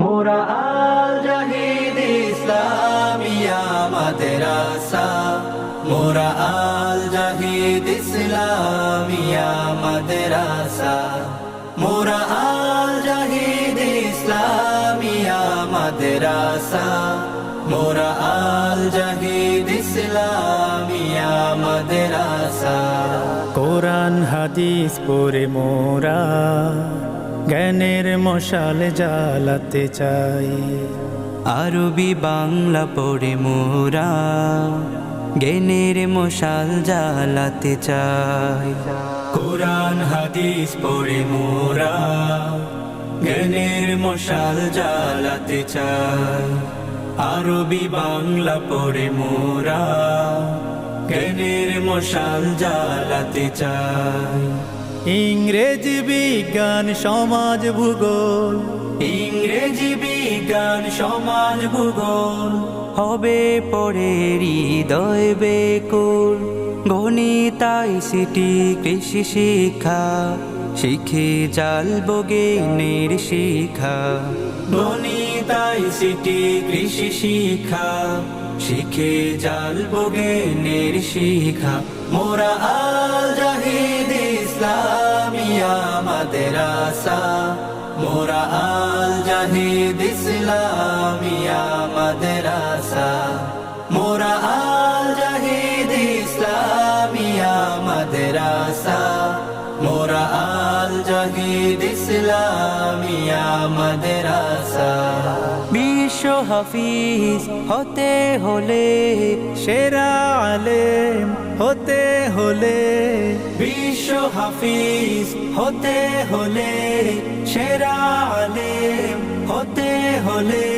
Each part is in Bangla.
মোরা আল জাহিদ ইসলামিয়া মাদ্রাসা মোরা আল জাহিদ ইসলামিয়া মাদ্রাসা মোরা আল জাহিদ ইসলামিয়া মাদ্রাসা মোরা আল জাহিদ ইসলামিয়া মাদ্রাসা কোরআন, হাদিস পড়ে মোরা। জ্ঞানের মশাল জ্বালাতে চাই। আরবি বাংলা পড়ে মোরা জ্ঞানের মশাল জ্বালাতে চাই। কোরআন হাদিস পড়ে মোরা জ্ঞানের মশাল জ্বালাতে চাই। আরবি বাংলা পড়ে মোরা জ্ঞানের মশাল জ্বালাতে চাই। ইংরেজি বিজ্ঞান সমাজ ভূগোল। ইংরেজি বিজ্ঞান সমাজ ভূগোল। হবে পরে হৃদয় বেকুল। গণিতাই সিটি কৃষি শিক্ষা শিখে জালব জ্ঞানের শিক্ষা গণিতাই সিটি কৃষি শিক্ষা শিখে জালব জ্ঞানের শিক্ষা মোরা আল জাহিদ ইসলামিয়া, মাদ্রাসা। মোরা আল জাহিদ ইসলামিয়া, মাদ্রাসা। মোরা আল জাহিদ ইসলামিয়া, মাদ্রাসা। মোরা আল জাহিদ ইসলামিয়া, মাদ্রাসা। বিশ্ব হাফিজ, হতে হলে সেরা আলেম, হতে হলে বিশ্ব হাফিজ, হতে হলে সেরা আলেম, হতে হলে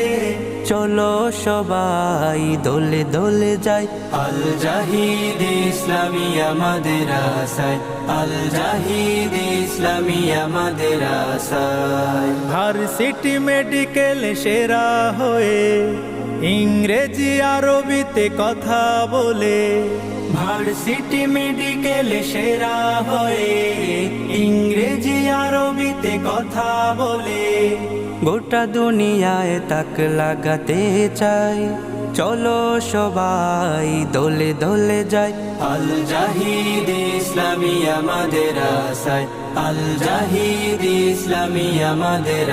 চলো সবাই দোলে দোলে যাই। আল জাহিদ ইসলামিয়া মাদ্রাসায় আল জাহিদ ইসলামী ইসলামিয়া মাদ্রাসায় ভার্সিটি মেডিকেল সেরা হয়ে ইংরেজি আরবিতে কথা বলে। ভার্সিটি মেডিকেল সেরা হয়ে ইংরেজি আরবিতে কথা বলে। গোটা দুনিয়ায় তাক লাগাতে চাই। চলো সবাই দোলে দোলে যাই। আল জাহিদ ইসলামী আমাদের আশায়। আল জাহিদ ইসলামী আমাদের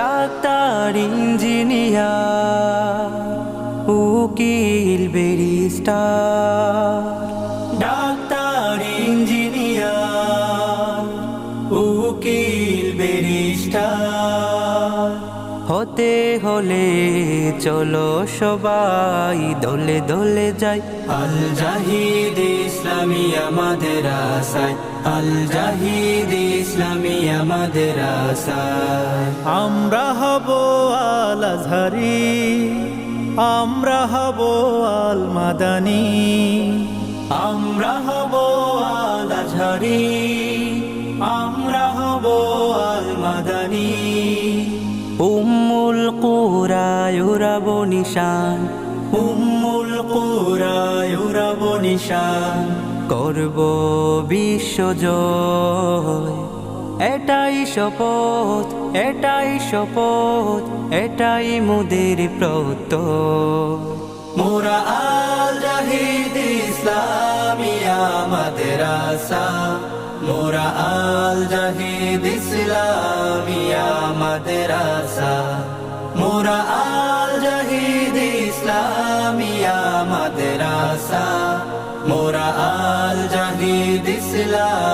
ডাক্তার ইঞ্জিনিয়ার উকিল বেরিস্টার উকিল হতে হলে চলো সবাই দোলে দোলে যাই। আল জাহিদ ইসলামী আমাদের আশায় আল জাহিদ ইসলামী আমাদের আশায়। আমরা হব আল আজহারি আমরা হব আল মাদানী। আমরা হব আল আজহারি। মাদানী উম্মুল কুরায়ুরাব নিশান। উম্মুল কুরায়ুরাব নিশান। করব বিশ্বজয় এটাই শপথ এটাই শপথ, এটাই মুদের প্রত মোরা আল জাহিদ ইসলামিয়া মাদ্রাসা মোরা আল জাহিদ ইসলামিয়া মাদ্রাসা। মোরা আল জাহিদ ইসলামিয়া মাদ্রাসা। মোরা আল জাহিদ ইসলাম